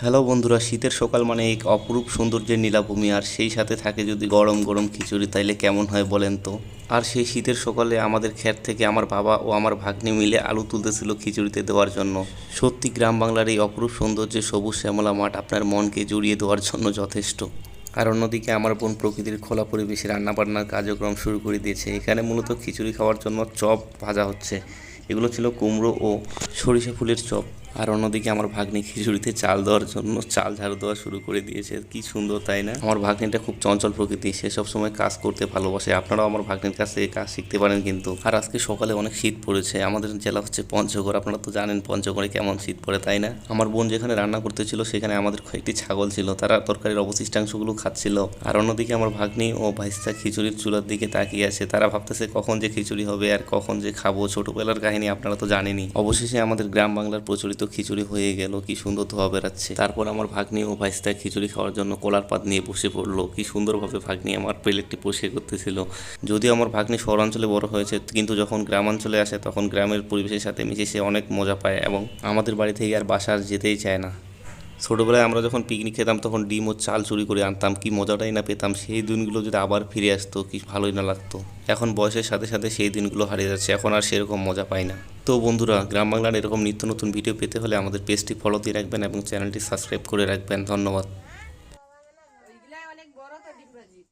Hello বন্ধুরা, শীতের সকাল মানে এক অপরূপ সৌন্দর্যের নীলাভূমি। আর সেই সাথে থাকে যদি গরম গরম খিচুড়ি, তাইলে কেমন হয় বলেন তো? আর সেই শীতের সকালে আমাদের খ্যাত থেকে আমার বাবা ও আমার ভাগ্নে মিলে আলু তুলতেছিল খিচুড়িতে দেওয়ার জন্য। সত্যি গ্রাম বাংলার এই অপরূপ সৌন্দর্যের সবুজ শ্যামলা মাঠ আপনার মনকে জুড়িয়ে দেওয়ার জন্য যথেষ্ট। আর অন্যদিকে আমার বোন প্রকৃতির খোলা পরিবেশে রান্নাবান্নার কার্যক্রম শুরু করে দিয়েছে। এখানে মূলত খিচুড়ি খাওয়ার জন্য চপ ভাজা হচ্ছে। এগুলো ছিল কুমড়ো ও সরিষা ফুলের চপ। আর অন্যদিকে আমার ভাগ্নি খিচুড়িতে চাল দেওয়ার জন্য চাল ঝাড়ু দেওয়া শুরু করে দিয়েছে। কি সুন্দর, তাই না? আমার ভাগ্নিটা খুব চঞ্চল প্রকৃতি, সে সব সময় কাজ করতে ভালোবাসে। আপনারাও আমার ভাগ্নির কাছ থেকে কাজ শিখতে পারেন কিন্তু। আর আজকে সকালে অনেক শীত পড়েছে, আমাদের জেলা হচ্ছে পঞ্চগড়। আপনারা তো জানেন পঞ্চগড়ে কেমন শীত পড়ে, তাই না? আমার বোন যেখানে রান্না করতেছিল সেখানে আমাদের কয়েকটি ছাগল ছিল, তারা তরকারির অবশিষ্টাংশগুলো খাচ্ছিল। আর অন্যদিকে আমার ভাগ্নি ও ভাইস্তা খিচুড়ির চুলার দিকে তাকিয়ে আছে, তারা ভাবতেছে কখন যে খিচুড়ি হবে আর কখন যে খাব। ছোটবেলার কাহিনী আপনারা তো জানেনই। অবশেষে আমাদের গ্রাম বাংলার প্রচলিত খিচুড়ি হয়ে গেল, কি সুন্দর ধোয়া বেড়াচ্ছে। তারপর আমার ভাগ্নি ও ভাইস্তা খিচুড়ি খাওয়ার জন্য কলার পাত নিয়ে বসে পড়ল। কি সুন্দরভাবে ভাগ্নি আমার প্লেটটি পরিষ্কার করতেছিল। যদিও আমার ভাগ্নি শহরাঞ্চলে বড় হয়েছে, কিন্তু যখন গ্রামাঞ্চলে আসে, তখন গ্রামের পরিবেশের সাথে মিশে সে অনেক মজা পায় এবং আমাদের বাড়ি থেকে আর বাসার যেতেই চায় না। ছোটোবেলায় আমরা যখন পিকনিক খেতাম, তখন ডিম ও চাল চুরি করে আনতাম। কি মজাটাই না পেতাম। সেই দিনগুলো যদি আবার ফিরে আসতো, কি ভালোই না লাগতো। এখন বয়সের সাথে সাথে সেই দিনগুলো হারিয়ে যাচ্ছে। এখন আর সেরকম মজা পায় না। তো বন্ধুরা, গ্রাম বাংলার এরকম নিত্য নতুন ভিডিও পেতে হলে আমাদের পেজটি ফলো দিয়ে রাখবেন এবং চ্যানেলটি সাবস্ক্রাইব করে রাখবেন। ধন্যবাদ।